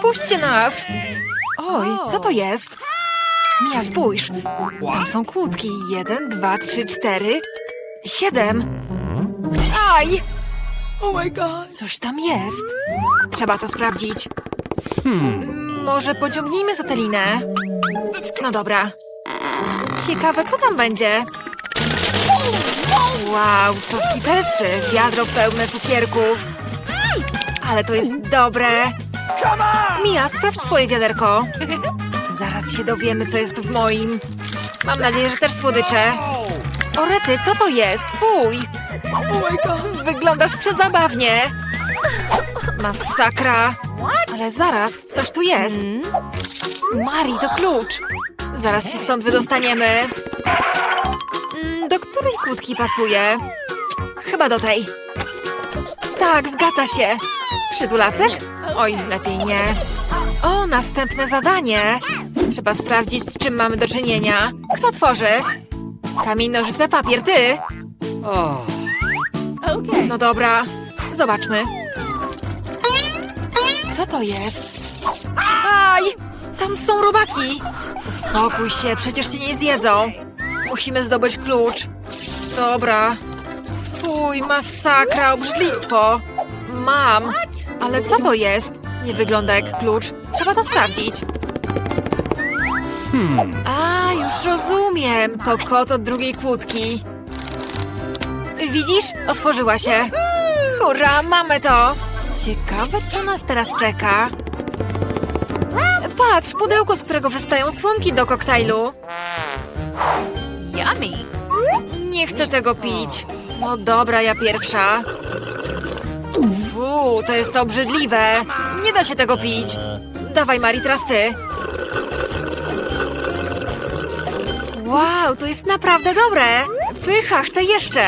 Wpuśćcie nas! Oj, co to jest? Mia, spójrz. Tam są kłódki. Jeden, dwa, trzy, cztery, siedem. Aj! Oh my god. Coś tam jest. Trzeba to sprawdzić. Mm, Może pociągnijmy za tę linę? No dobra. Ciekawe, co tam będzie? Wow, to skitelsy. Wiadro pełne cukierków. Ale to jest dobre. Mia, sprawdź swoje wiaderko. Zaraz się dowiemy, co jest w moim. Mam nadzieję, że też słodycze. Orety, co to jest? Fuj! Wyglądasz przezabawnie. Masakra. Ale zaraz, coś tu jest. Mari, to klucz. Zaraz się stąd wydostaniemy. Mm, Do której kłódki pasuje? Chyba do tej. Tak, zgadza się. Przytulasek? Oj, lepiej nie. O, następne zadanie. Trzeba sprawdzić, z czym mamy do czynienia. Kto tworzy? Kamień, nożyce, papier, ty. No dobra, zobaczmy. Co to jest? Aj! Tam są robaki! Uspokój się, przecież cię nie zjedzą. Musimy zdobyć klucz. Dobra. Fuj, masakra, obrzydlistwo. Mam. Ale co to jest? Nie wygląda jak klucz. Trzeba to sprawdzić. A, już rozumiem. To kot od drugiej kłódki. Widzisz? Otworzyła się. Hurra, mamy to! Ciekawe, co nas teraz czeka. Patrz, pudełko, z którego wystają słomki do koktajlu. Yummy. Nie chcę tego pić. No dobra, ja pierwsza. Fu, to jest obrzydliwe. Nie da się tego pić. Dawaj, Mari, teraz ty. Wow, to jest naprawdę dobre. Pycha, chcę jeszcze.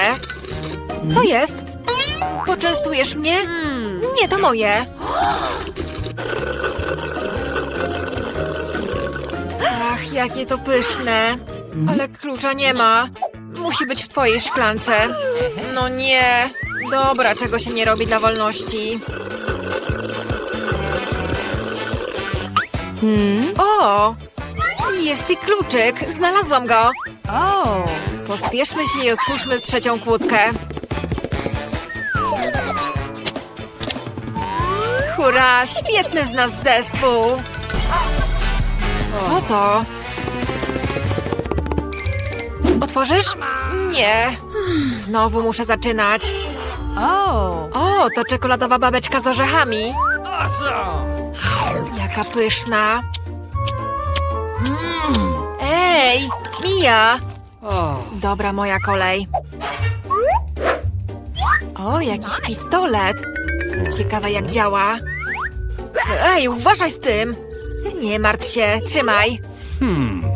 Co jest? Poczęstujesz mnie? Nie, to moje. Ach, jakie to pyszne. Ale klucza nie ma. Musi być w twojej szklance. No nie. Dobra, czego się nie robi dla wolności. O! Jest i kluczyk. Znalazłam go. Oh. Pospieszmy się i otwórzmy trzecią kłódkę. Hurra! Świetny z nas zespół! Co to? Otworzysz? Nie. Znowu muszę zaczynać. Oh. O, to czekoladowa babeczka z orzechami. Jaka pyszna. Mm. Ej, Mija! Dobra, moja kolej. O, jakiś pistolet. Ciekawe, jak działa. Ej, uważaj z tym. Nie martw się, trzymaj.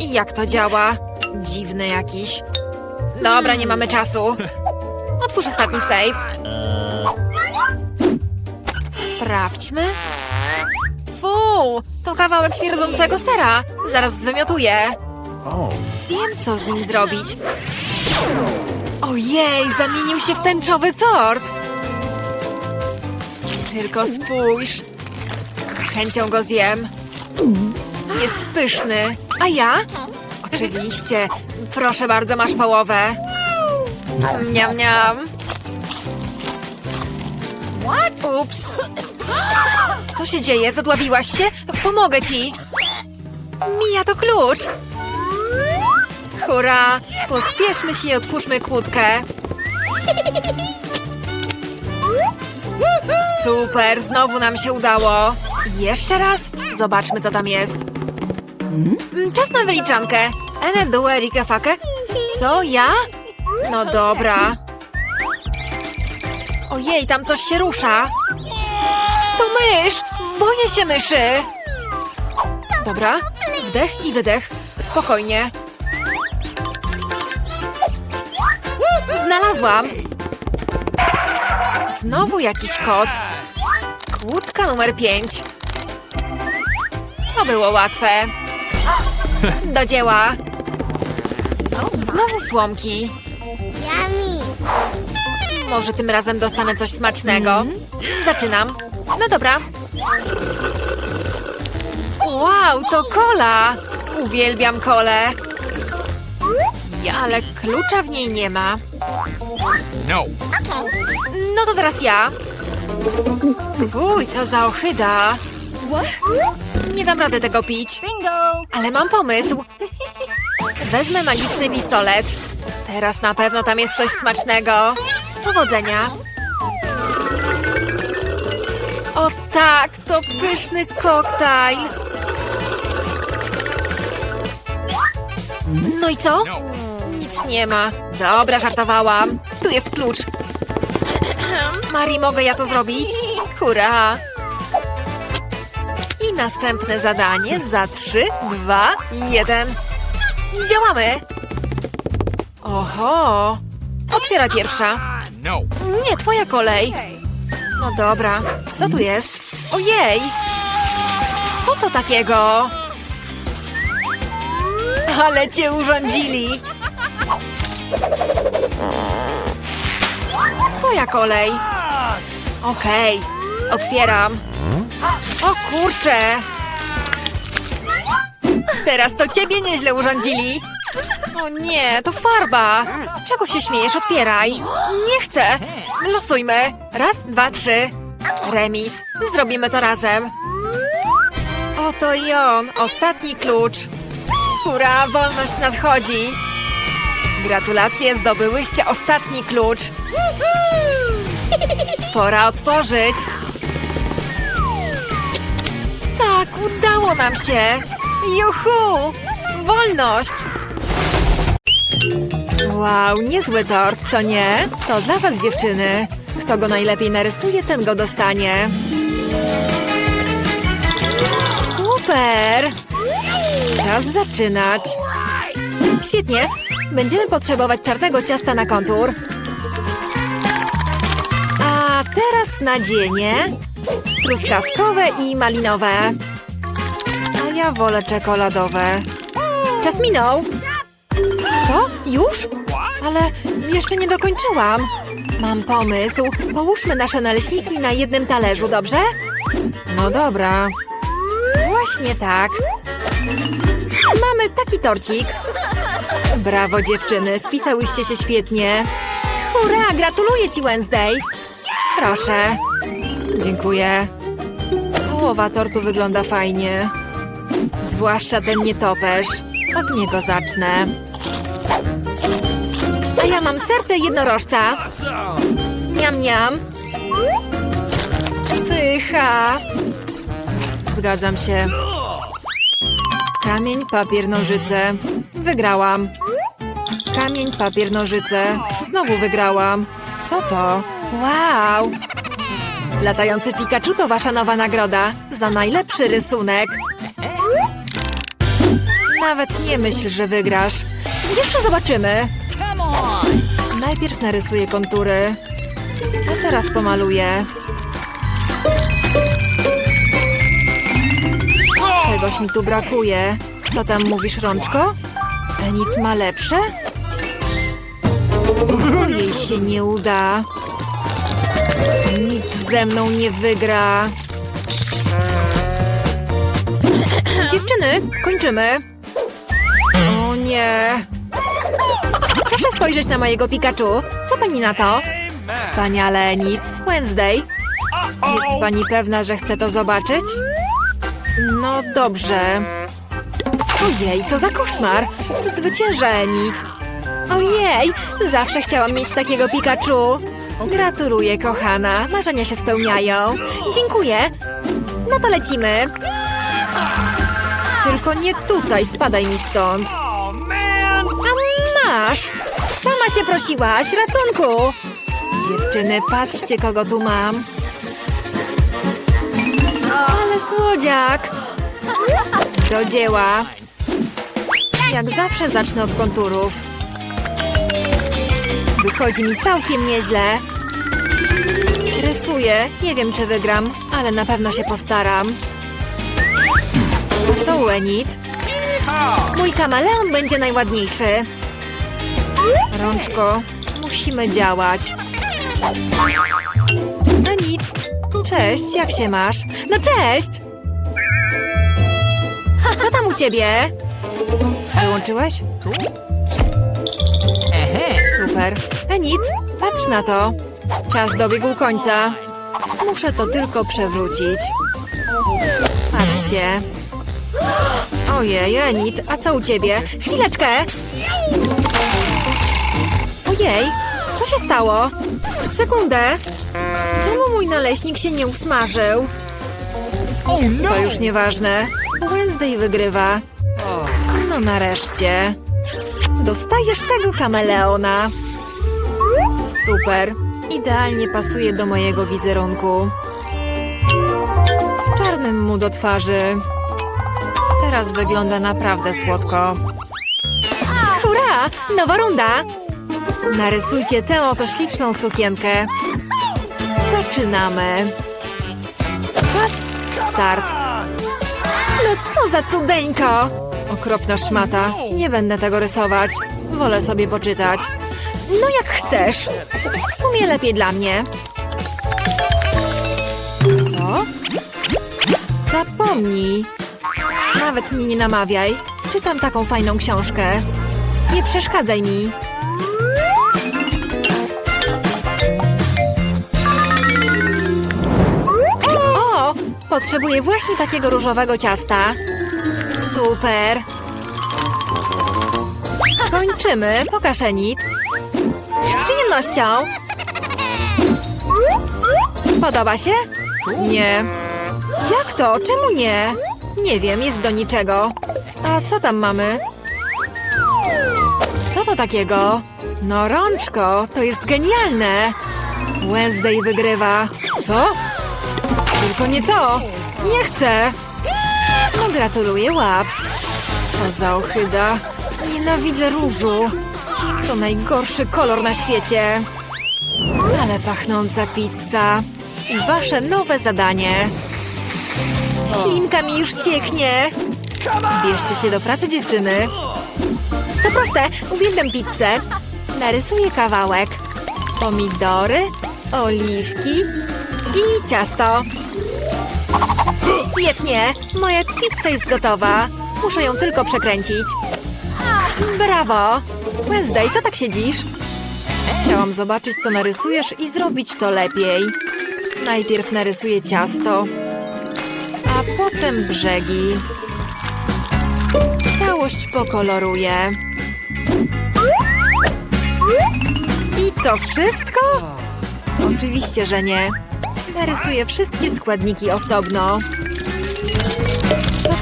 I jak to działa? Dziwny jakiś. Dobra, nie mamy czasu. Otwórz ostatni safe. Sprawdźmy. Fu, to kawałek śmierdzącego sera. Zaraz zwymiotuję. Wiem, co z nim zrobić. Ojej, zamienił się w tęczowy tort. Tylko spójrz. Z chęcią go zjem. Jest pyszny. A ja? Oczywiście. Proszę bardzo, masz połowę. Niam, niam. Ups. Co się dzieje? Zadławiłaś się? Pomogę ci. Mija to klucz. Hurra! Pospieszmy się i otwórzmy kłódkę. Super, znowu nam się udało. Jeszcze raz? Zobaczmy, co tam jest. Mm, Czas na wyliczankę. Ene, due, rike, fake. Co, ja? No dobra. Ojej, tam coś się rusza. To mysz! Boję się myszy! Dobra, wdech i wydech. Spokojnie. Znalazłam! Znowu jakiś kot. Kłódka numer pięć. To było łatwe. Do dzieła. Znowu słomki. Yummy. Może tym razem dostanę coś smacznego. Zaczynam. No dobra. Wow, to kola! Uwielbiam kolę. Ale klucza w niej nie ma. No. No to teraz ja. Uj, co za ochyda. Nie dam rady tego pić. Bingo! Ale mam pomysł. Wezmę magiczny pistolet. Teraz na pewno tam jest coś smacznego. Powodzenia. O tak, to pyszny koktajl. No i co? Nic nie ma. Dobra, żartowałam. Tu jest klucz. Mari, mogę ja to zrobić? Hurra! I następne zadanie za trzy, dwa, jeden. I działamy! Oho! Otwiera pierwsza. Nie, twoja kolej. No dobra, co tu jest? Ojej! Co to takiego? Ale cię urządzili! Twoja kolej. Okej, otwieram. O kurczę! Teraz to ciebie nieźle urządzili. O nie, to farba. Czego się śmiejesz? Otwieraj. Nie chcę. Losujmy. Raz, dwa, trzy. Remis. Zrobimy to razem. Oto i on. Ostatni klucz. Hurra, wolność nadchodzi. Gratulacje, zdobyłyście ostatni klucz. Pora otworzyć. Tak, udało nam się. Juhu! Wolność! Wow, niezły tort, co nie? To dla was, dziewczyny. Kto go najlepiej narysuje, ten go dostanie. Super! Czas zaczynać. Świetnie. Będziemy potrzebować czarnego ciasta na kontur. A teraz nadzienie. Truskawkowe i malinowe. A ja wolę czekoladowe. Czas minął. Co? Już? Ale jeszcze nie dokończyłam. Mam pomysł. Połóżmy nasze naleśniki na jednym talerzu, dobrze? No dobra. Właśnie tak. Mamy taki torcik. Brawo dziewczyny, spisałyście się świetnie. Hurra, gratuluję ci Wednesday. Proszę. Dziękuję. Połowa tortu wygląda fajnie. Zwłaszcza ten nietoperz. Od niego zacznę. A ja mam serce jednorożca. Niam, niam. Pycha. Zgadzam się. Kamień, papier, nożyce. Wygrałam. Kamień, papier, nożyce. Znowu wygrałam. Co to? Wow! Latający Pikachu to wasza nowa nagroda za najlepszy rysunek. Nawet nie myśl, że wygrasz. Jeszcze zobaczymy. Najpierw narysuję kontury, a teraz pomaluję. Czegoś mi tu brakuje. Co tam mówisz, Rączko? Enit ma lepsze? To jej się nie uda. Nikt ze mną nie wygra. Dziewczyny, kończymy. O nie. Spojrzeć na mojego Pikachu. Co pani na to? Wspaniale, Enid. Wednesday. Jest pani pewna, że chce to zobaczyć? No dobrze. Ojej, co za koszmar! Zwycięża Enid. Ojej, zawsze chciałam mieć takiego Pikachu. Gratuluję, kochana. Marzenia się spełniają. Dziękuję. No to lecimy. Tylko nie tutaj, spadaj mi stąd. Oh. A masz! Sama się prosiłaś, ratunku! Dziewczyny, patrzcie, kogo tu mam. Ale słodziak! Do dzieła. Jak zawsze zacznę od konturów. Wychodzi mi całkiem nieźle. Rysuję. Nie wiem, czy wygram, ale na pewno się postaram. Co, Enid? Mój kameleon będzie najładniejszy. Rączko, musimy działać. Enid, cześć, jak się masz? No cześć! tam u ciebie? Wyłączyłeś? Super. Enid, patrz na to. Czas dobiegł końca. Muszę to tylko przewrócić. Patrzcie. Ojej, Enid, a co u ciebie? Chwileczkę! Ojej, co się stało? Sekundę! Czemu mój naleśnik się nie usmażył? Oh no! To już nieważne. Wednesday wygrywa. No nareszcie. Dostajesz tego kameleona. Super. Idealnie pasuje do mojego wizerunku. W czarnym mu do twarzy. Teraz wygląda naprawdę słodko. Hurra! Nowa runda! Narysujcie tę oto śliczną sukienkę. Zaczynamy. Czas start. No co za cudeńko! Okropna szmata. Nie będę tego rysować. Wolę sobie poczytać. No jak chcesz. W sumie lepiej dla mnie. Co? Zapomnij. Nawet mnie nie namawiaj. Czytam taką fajną książkę. Nie przeszkadzaj mi. Potrzebuję właśnie takiego różowego ciasta. Super. Kończymy. Pokaż Enid. Z przyjemnością. Podoba się? Nie. Jak to? Czemu nie? Nie wiem, jest do niczego. A co tam mamy? Co to takiego? No rączko, to jest genialne. Wednesday wygrywa. Co? Tylko nie to! Nie chcę! No gratuluję łap. Co za ochyda. Nienawidzę różu. To najgorszy kolor na świecie. Ale pachnąca pizza. I wasze nowe zadanie. Ślinka mi już cieknie. Bierzcie się do pracy, dziewczyny. To proste. Uwielbiam pizzę. Narysuję kawałek. Pomidory, oliwki i ciasto. Świetnie! Moja pizza jest gotowa. Muszę ją tylko przekręcić. Brawo! Wednesday, co tak siedzisz? Chciałam zobaczyć, co narysujesz i zrobić to lepiej. Najpierw narysuję ciasto, a potem brzegi. Całość pokoloruję. I to wszystko? Oczywiście, że nie. Narysuję wszystkie składniki osobno.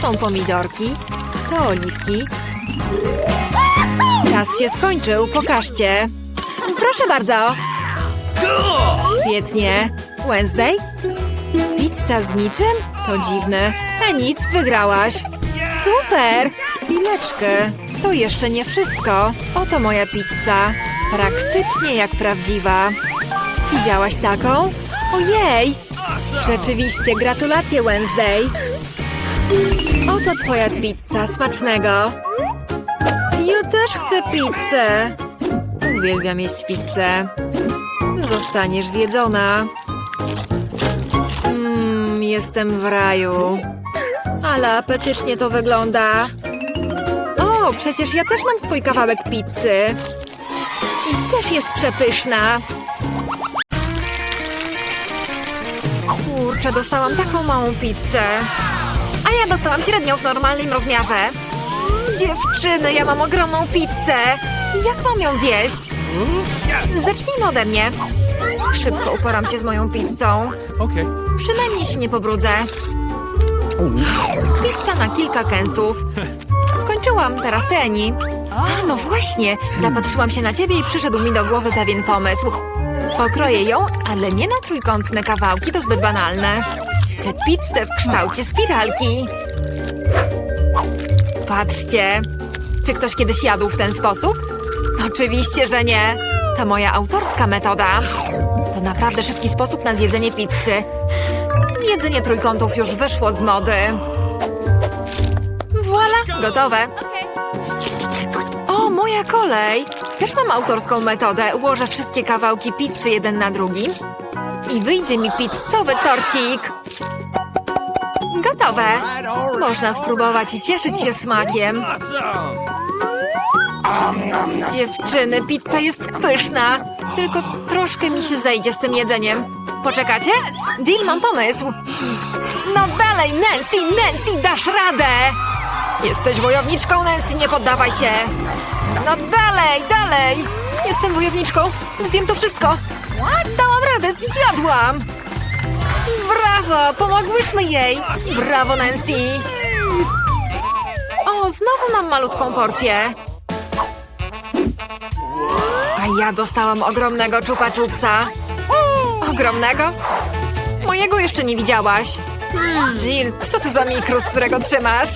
Są pomidorki, to oliwki. Czas się skończył, pokażcie. Proszę bardzo. Świetnie. Wednesday? Pizza z niczym? To dziwne. Enid, wygrałaś. Super! Chwileczkę. To jeszcze nie wszystko. Oto moja pizza. Praktycznie jak prawdziwa. Widziałaś taką? Ojej! Rzeczywiście, gratulacje Wednesday. Oto twoja pizza, smacznego. Ja też chcę pizzę. Uwielbiam jeść pizzę. Zostaniesz zjedzona. Mmm, jestem w raju. Ale apetycznie to wygląda. O, przecież ja też mam swój kawałek pizzy. I też jest przepyszna. Kurczę, dostałam taką małą pizzę. Ja dostałam średnią w normalnym rozmiarze. Dziewczyny, ja mam ogromną pizzę. Jak mam ją zjeść? Zacznijmy ode mnie. Szybko uporam się z moją pizzą. Okay. Przynajmniej się nie pobrudzę. Pizza na kilka kęsów. Skończyłam, teraz ty, Eni. A, no właśnie. Zapatrzyłam się na ciebie i przyszedł mi do głowy pewien pomysł. Pokroję ją, ale nie na trójkątne kawałki, to zbyt banalne. Chcę pizzę w kształcie spiralki. Patrzcie. Czy ktoś kiedyś jadł w ten sposób? Oczywiście, że nie. To moja autorska metoda. To naprawdę szybki sposób na zjedzenie pizzy. Jedzenie trójkątów już wyszło z mody. Voila, gotowe. O, moja kolej. Też mam autorską metodę. Ułożę wszystkie kawałki pizzy jeden na drugi i wyjdzie mi pizzowy torcik. Gotowe. Można spróbować i cieszyć się smakiem. Dziewczyny, pizza jest pyszna. Tylko troszkę mi się zejdzie z tym jedzeniem. Poczekacie? Jill, mam pomysł. No dalej, Nancy, Nancy, dasz radę! Jesteś wojowniczką, Nancy, nie poddawaj się. No dalej, dalej! Jestem wojowniczką. Zjem to wszystko. Radę, zjadłam! Brawo, pomogłyśmy jej! Brawo, Nancy! O, znowu mam malutką porcję. A ja dostałam ogromnego czupa czupsa. Ogromnego? Mojego jeszcze nie widziałaś. Jill, co to za mikrus, którego trzymasz?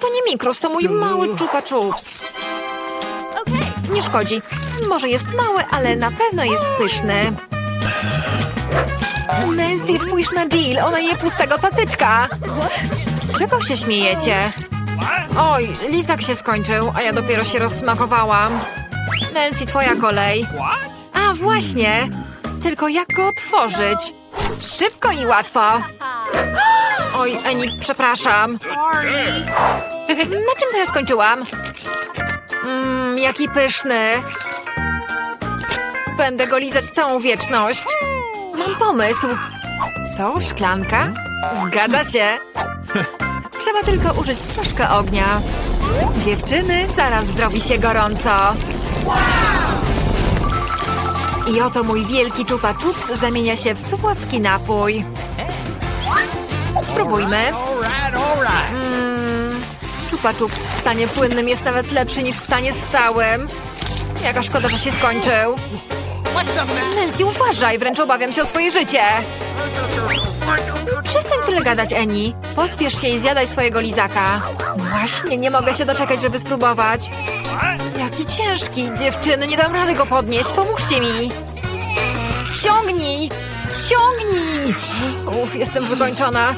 To nie mikrus, to mój mały czupa czups. Nie szkodzi. Może jest mały, ale na pewno jest pyszny. Nancy, spójrz na Jill, ona je pustego patyczka. Z czego się śmiejecie? Oj, lizak się skończył, a ja dopiero się rozsmakowałam. Nancy, twoja kolej. A, właśnie. Tylko jak go otworzyć? Szybko i łatwo. Oj, Eni, przepraszam. Na czym to ja skończyłam? Mmm, jaki pyszny. Będę go lizać całą wieczność. Mam pomysł. Co, szklanka? Zgadza się. Trzeba tylko użyć troszkę ognia. Dziewczyny, zaraz zrobi się gorąco. I oto mój wielki czupa czups zamienia się w słodki napój. Spróbujmy. Right. Czupa czups w stanie płynnym jest nawet lepszy niż w stanie stałym. Jaka szkoda, że się skończył. Nancy, uważaj, wręcz obawiam się o swoje życie. Przestań tyle gadać, Eni. Pospiesz się i zjadaj swojego lizaka. Właśnie, nie mogę się doczekać, żeby spróbować. Jaki ciężki, dziewczyny, nie dam rady go podnieść, pomóżcie mi. Ściągnij! Ściągnij! Uf, jestem wykończona.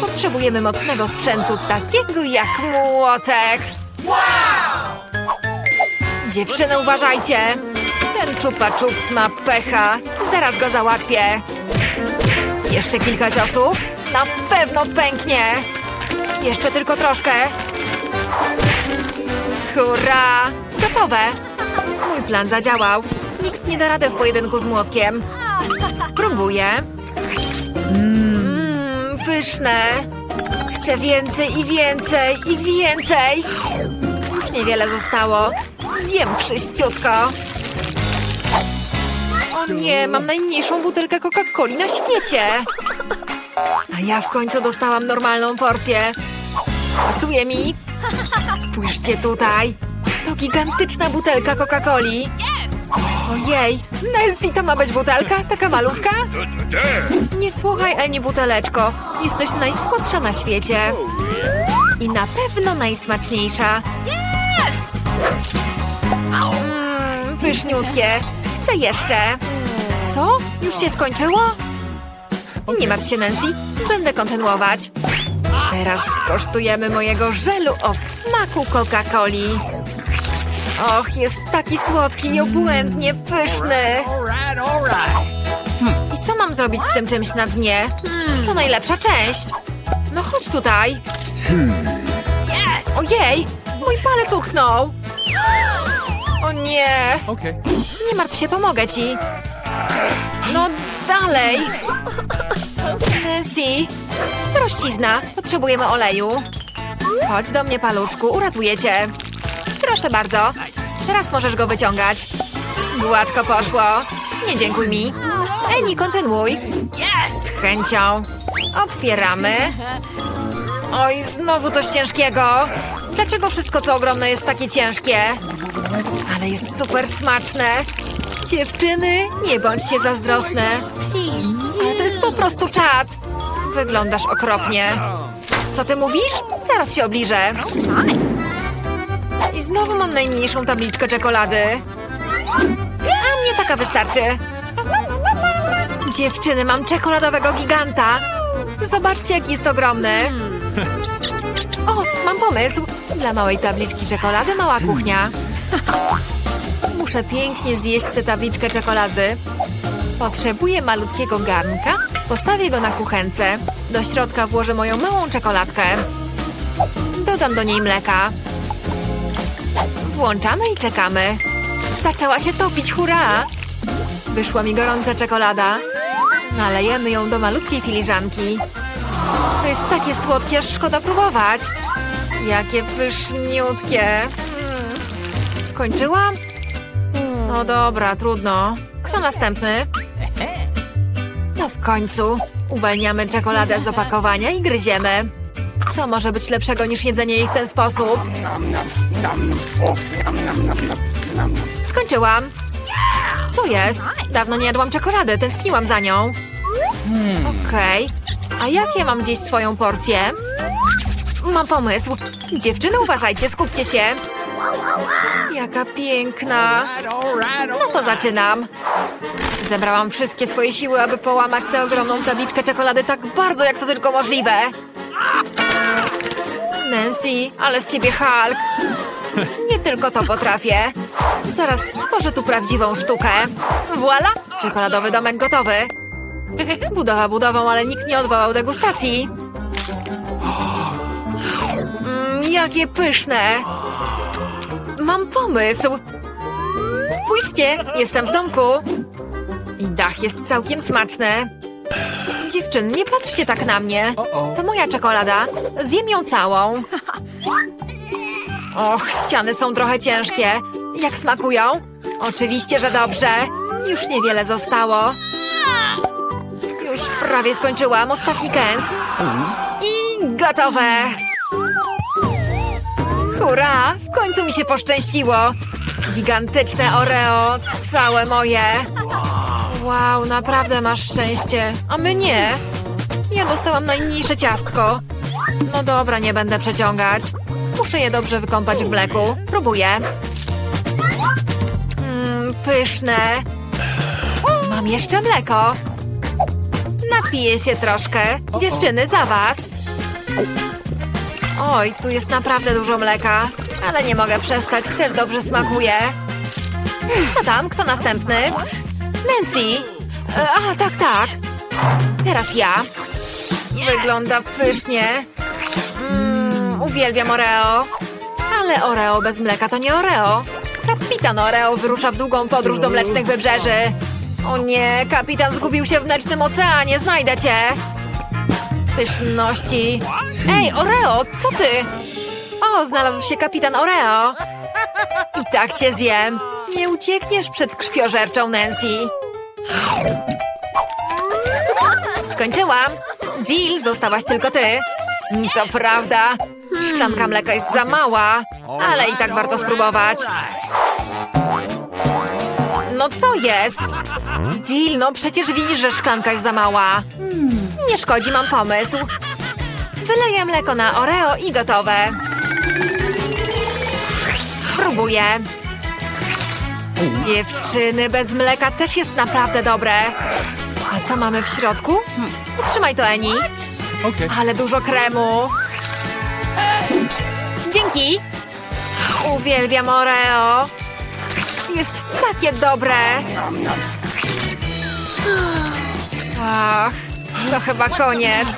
Potrzebujemy mocnego sprzętu, takiego jak młotek. Dziewczyny, uważajcie! Czupa czups ma pecha. Zaraz go załatwię. Jeszcze kilka ciosów. Na pewno pęknie. Jeszcze tylko troszkę. Hurra! Gotowe! Mój plan zadziałał. Nikt nie da rady w pojedynku z młotkiem. Spróbuję. Mmm, pyszne. Chcę więcej i więcej i więcej. Już niewiele zostało. Zjem wszyściutko. O nie, mam najmniejszą butelkę Coca-Coli na świecie. A ja w końcu dostałam normalną porcję. Pasuje mi. Spójrzcie tutaj. To gigantyczna butelka Coca-Coli. Ojej, Nancy, to ma być butelka? Taka malutka? Nie słuchaj, Eni, buteleczko. Jesteś najsłodsza na świecie. I na pewno najsmaczniejsza. Mmm, pyszniutkie. Chcę jeszcze. Co? Już się skończyło? Nie martw się, Nancy. Będę kontynuować. Teraz skosztujemy mojego żelu o smaku Coca-Coli. Och, jest taki słodki i obłędnie pyszny. Right. I co mam zrobić z tym czymś na dnie? To najlepsza część. No chodź tutaj. Ojej, mój palec utknął. O nie, nie martw się, pomogę ci. No dalej. Nancy, prościzna, potrzebujemy oleju. Chodź do mnie, paluszku, uratuję cię. Proszę bardzo. Teraz możesz go wyciągać. Gładko poszło. Nie dziękuj mi. Eni, kontynuuj. Z chęcią. Otwieramy. Oj, znowu coś ciężkiego. Dlaczego wszystko, co ogromne, jest takie ciężkie? Ale jest super smaczne. Dziewczyny, nie bądźcie zazdrosne. To jest po prostu czad. Wyglądasz okropnie. Co ty mówisz? Zaraz się obliżę. I znowu mam najmniejszą tabliczkę czekolady. A mnie taka wystarczy. Dziewczyny, mam czekoladowego giganta. Zobaczcie, jaki jest ogromny. O, mam pomysł. Dla małej tabliczki czekolady mała kuchnia. Muszę pięknie zjeść tę tabliczkę czekolady. Potrzebuję malutkiego garnka. Postawię go na kuchence. Do środka włożę moją małą czekoladkę. Dodam do niej mleka. Włączamy i czekamy. Zaczęła się topić, hurra! Wyszła mi gorąca czekolada. Nalejemy ją do malutkiej filiżanki. To jest takie słodkie, aż szkoda próbować. Jakie pyszniutkie. Mm. Skończyłam? No dobra, trudno. Kto następny? No w końcu. Uwalniamy czekoladę z opakowania i gryziemy. Co może być lepszego niż jedzenie jej w ten sposób? Skończyłam. Co jest? Dawno nie jadłam czekolady, tęskniłam za nią. Okej. A jak ja mam zjeść swoją porcję? Mam pomysł. Dziewczyny, uważajcie, skupcie się. Jaka piękna. No to zaczynam. Zebrałam wszystkie swoje siły, aby połamać tę ogromną tabliczkę czekolady tak bardzo, jak to tylko możliwe. Nancy, ale z ciebie Hulk. Nie tylko to potrafię. Zaraz stworzę tu prawdziwą sztukę. Voila! Czekoladowy domek gotowy. Budowa budową, ale nikt nie odwołał degustacji. Mm, jakie pyszne! Mam pomysł. Spójrzcie, jestem w domku. I dach jest całkiem smaczny. Dziewczyny, nie patrzcie tak na mnie. To moja czekolada. Zjem ją całą. Och, ściany są trochę ciężkie. Jak smakują? Oczywiście, że dobrze. Już niewiele zostało. Już prawie skończyłam. Ostatni kęs. I gotowe. Hurra! W końcu mi się poszczęściło. Gigantyczne Oreo, całe moje. Wow, naprawdę masz szczęście. A my nie. Ja dostałam najmniejsze ciastko. No dobra, nie będę przeciągać. Muszę je dobrze wykąpać w mleku. Próbuję. Mmm, pyszne. Mam jeszcze mleko. Napiję się troszkę. Dziewczyny, za was. Oj, tu jest naprawdę dużo mleka. Ale nie mogę przestać, też dobrze smakuje. Co tam? Kto następny? Nancy! E, A, tak, tak. Teraz ja. Wygląda pysznie. Mm, uwielbiam Oreo. Ale Oreo bez mleka to nie Oreo. Kapitan Oreo wyrusza w długą podróż do mlecznych wybrzeży. O nie, kapitan zgubił się w mlecznym oceanie, znajdę cię. Pyszności. Ej, Oreo, co ty? O, znalazł się kapitan Oreo. I tak cię zjem. Nie uciekniesz przed krwiożerczą Nancy. Skończyłam. Jill, zostałaś tylko ty. To prawda. Szklanka mleka jest za mała, ale i tak warto spróbować. No co jest? Jill, no przecież widzisz, że szklanka jest za mała. Nie szkodzi, mam pomysł. Wyleję mleko na Oreo i gotowe. Spróbuję. Dziewczyny, bez mleka też jest naprawdę dobre. A co mamy w środku? Utrzymaj to, Eni. Okay. Ale dużo kremu. Dzięki. Uwielbiam Oreo. Jest takie dobre. Ach, to chyba koniec.